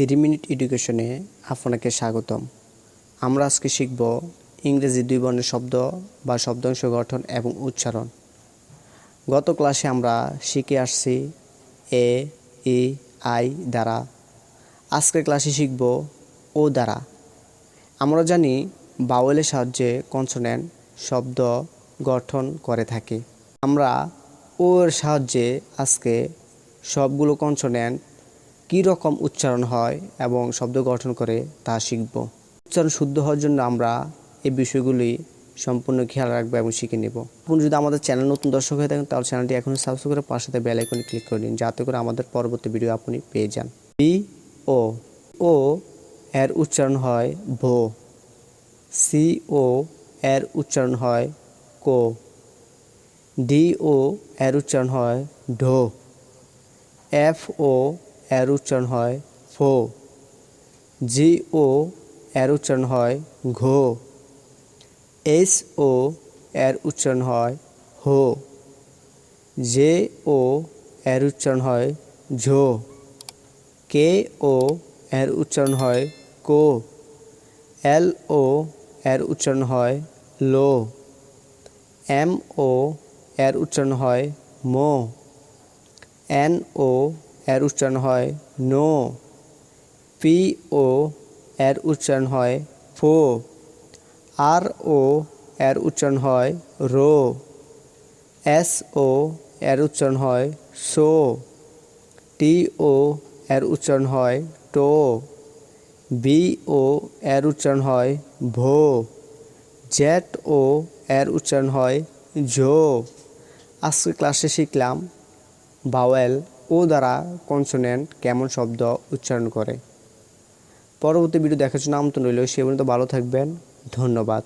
Three minute এডুকেশনে আপনাকে স্বাগতম। আমরা আজকে শিখব ইংরেজি দুই বর্ণের শব্দ বা শব্দাংশ গঠন এবং উচ্চারণ। গত ক্লাসে আমরা শিখে আসছি এ, ই, আই দ্বারা। আজকের ক্লাসে শিখব ও দ্বারা। আমরা জানি বাউলের সাহায্যে কনসোনেন্ট, শব্দ গঠন করে থাকি। আমরা ওর সাহায্যে আজকে সবগুলো কনসোনেন্ট কী রকম উচ্চারণ হয় এবং শব্দ গঠন করে তা শিখব। উচ্চারণ শুদ্ধ হওয়ার জন্য আমরা এই বিষয়গুলি সম্পূর্ণ খেয়াল রাখব এবং শিখে নেব। আপনি যদি আমাদের চ্যানেল নতুন দর্শক হয়ে থাকেন, তাহলে চ্যানেলটি এখন সাবস্ক্রাইব করে পাশে বেল আইকনে ক্লিক করে নিন যাতে করে আমাদের পরবর্তী ভিডিও আপনি পেয়ে যান। বি ও ও, এর উচ্চারণ হয় ভো। সি, ও, এর উচ্চারণ হয় কো। ডি, ও, এর উচ্চারণ হয় ঢো। এফ, ও এর উচ্চারণ হয় ফো। জি ও এর উচ্চারণ হয় ঘো। এস ও এর উচ্চারণ হয় হো। জে ও এর উচ্চারণ হয় ঝো। কে ও এর উচ্চারণ হয় কো। এল ও এর উচ্চারণ হয় লো। এম ও এর উচ্চারণ হয় মো। এন ও এর উচ্চারণ হয় নো। পি ও এর উচ্চারণ হয় ফো। আর ও এর উচ্চারণ হয় রো। এস ও এর উচ্চারণ হয় সো। টি ও এর উচ্চারণ হয় টো। বি ও এর উচ্চারণ হয় ভো। জেট ও এর উচ্চারণ হয় ঝো। আজকে ক্লাসে শিখলাম বাওয়েল ও দ্বারা কনসোনেন্ট কেমন শব্দ উচ্চারণ করে। পরবর্তী ভিডিও দেখার জন্য আমন্ত্রণ রইল, সে পর্যন্ত ভালো থাকবেন, ধন্যবাদ।